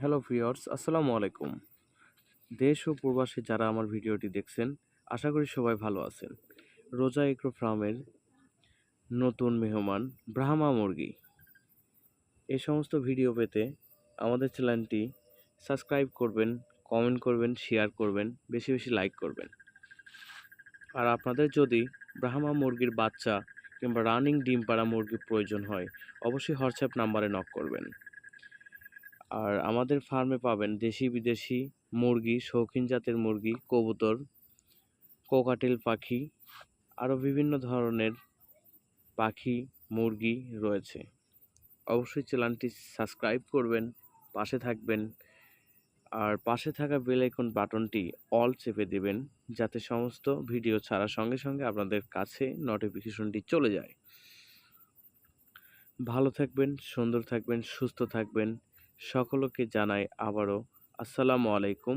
Hello viewers, আসসালামু আলাইকুম। দেশ ও প্রবাসে যারা আমার ভিডিওটি দেখছেন, আশা করি সবাই ভালো আছেন। রোজা এগ্রো ফার্মের নতুন মেহমান ব্রাহ্মা মুরগি। এই সমস্ত ভিডিও পেতে আমাদের চ্যানেলটি সাবস্ক্রাইব করবেন, কমেন্ট করবেন, শেয়ার করবেন, বেশি বেশি লাইক করবেন। আর আপনাদের যদি ব্রাহ্মা মুরগির বাচ্চা কিংবা রানিং ডিম পাড়া মুরগির প্রয়োজন হয়, অবশ্যই হোয়াটসঅ্যাপ নাম্বারে নক করবেন। আর আমাদের ফার্মে পাবেন দেশি বিদেশি মুরগি, শৌখিন জাতের মুরগি, কবুতর, কোকাটেল পাখি আরও বিভিন্ন ধরনের পাখি, মুরগি রয়েছে। অবশ্যই চ্যানেলটি সাবস্ক্রাইব করবেন, পাশে থাকবেন, আর পাশে থাকা বেল আইকন বাটনটি অল চেপে দেবেন, যাতে সমস্ত ভিডিও ছাড়ার সঙ্গে সঙ্গে আপনাদের কাছে নোটিফিকেশনটি চলে যায়। ভালো থাকবেন, সুন্দর থাকবেন, সুস্থ থাকবেন সকলকে জানাই আবারও আসসালামু আলাইকুম।